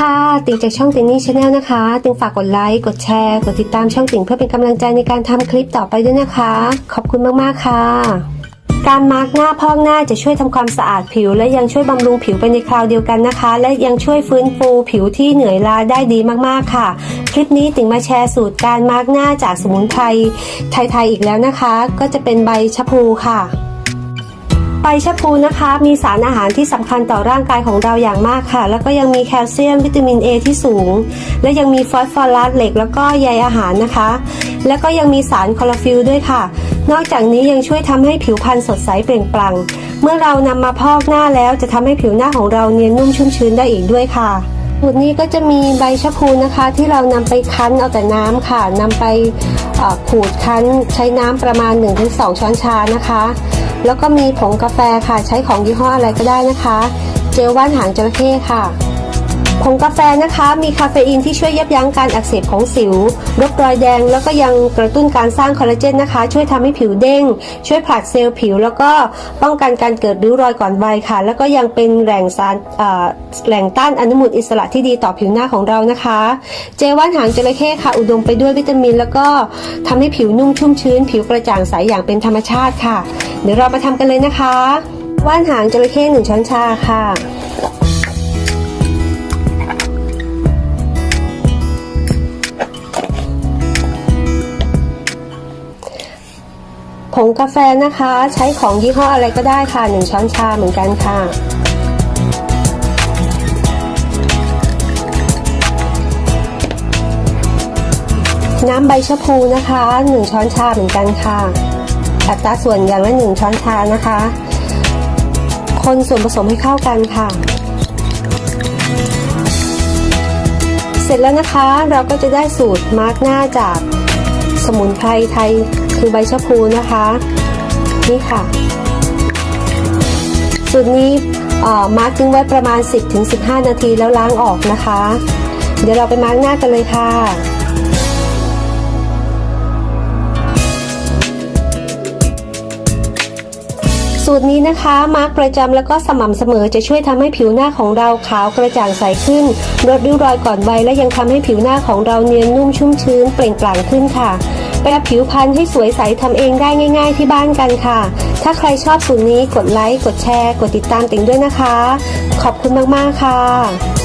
ค่ะ ติ่งจากช่องติ่งนี่ชาแนลนะคะ ติ่งฝากกดไลค์ กดแชร์ กดติดตามช่องติ่งเพื่อเป็นกำลังใจในการทำคลิปต่อไปด้วยนะคะ ขอบคุณมากๆค่ะ การมาร์กหน้าพอกหน้าจะช่วยทำความสะอาดผิว และยังช่วยบำรุงผิวไปในคราวเดียวกันนะคะ และยังช่วยฟื้นฟูผิวที่เหนื่อยล้าได้ดีมากๆค่ะ คลิปนี้ติ่งมาแชร์สูตรการมาร์กหน้าจากสมุนไพรไทยๆอีกแล้วนะคะ ก็จะเป็นใบชะพูค่ะ ใบชะพูนะคะ มีสารอาหารที่สำคัญต่อร่างกายของเราอย่างมากค่ะ แล้วก็ยังมีแคลเซียมวิตามิน A ที่สูง และยังมีฟอสฟอรัสเหล็ก แล้วก็ใยอาหารนะคะ แล้วก็ยังมีสารคลอโรฟิลด้วยค่ะ นอกจากนี้ยังช่วยทำให้ผิวพรรณสดใสเปล่งปลั่งเมื่อเรานำมาพอกหน้าแล้วจะทำให้ผิวหน้าของเราเนียนนุ่มชุ่มชื้นได้อีกด้วยค่ะ สูตรนี้ก็จะมีใบชะพูนะคะที่เรานำไปคั้นเอาแต่น้ำค่ะนำไปขูดคั้นใช้น้ำประมาณ 1-2 ช้อนชานะคะ แล้วก็มีผงกาแฟค่ะใช้ของยี่ห้ออะไรก็ได้นะคะ เจลว่านหางจระเข้ค่ะ ผงกาแฟนะคะมีคาเฟอีนที่ช่วยยับยั้งการอักเสบของสิวลดรอยแดง แล้วก็ยังกระตุ้นการสร้างคอลลาเจนนะคะ ช่วยทำให้ผิวเด้ง ช่วยผลัดเซลล์ผิว แล้วก็ป้องกันการเกิดริ้วรอยก่อนวัยค่ะ แล้วก็ยังเป็นแหล่งสารแหล่งต้านอนุมูลอิสระที่ดีต่อผิวหน้าของเรานะคะ เจว่านหางจระเข้ค่ะ อุดมไปด้วยวิตามิน แล้วก็ทำให้ผิวนุ่มชุ่มชื้น ผิวกระจ่างใสอย่างเป็นธรรมชาติค่ะ เดี๋ยวเรามาทำกันเลยนะคะ ว่านหางจระเข้หนึ่งช้อนชาค่ะ ผงกาแฟนะคะ ใช้ของยี่ห้ออะไรก็ได้ค่ะ 1 ช้อนชาเหมือนกันค่ะ น้ำใบชะพูนะคะ 1 ช้อนชาเหมือนกันค่ะ อัตราส่วนอย่างละ 1 ช้อนชานะคะ คนส่วนผสมให้เข้ากันค่ะ เสร็จแล้วนะคะเราก็จะได้สูตรมาร์กหน้าจาก สมุนไพรไทยคือใบชะพูนะคะ นี่ค่ะ สูตรนี้มาร์กทิ้งไว้ประมาณ 10-15 นาทีแล้วล้างออกนะคะ เดี๋ยวเราไปมาร์กหน้ากันเลยค่ะ สูตรนี้นะคะ มาร์กประจำแล้วก็สม่ำเสมอจะช่วยทำให้ผิวหน้าของเราขาวกระจ่างใสขึ้นลดริ้วรอยก่อนวัยและยังทำให้ผิวหน้าของเราเนียนนุ่มชุ่มชื้นเปล่งปลั่งขึ้นค่ะแปรผิวพรรณให้สวยใสทำเองได้ง่าย ๆ ที่บ้านกันค่ะ ถ้าใครชอบสูตรนี้กดไลค์กดแชร์ กดติดตามติ่งด้วยนะคะ ขอบคุณมากๆค่ะ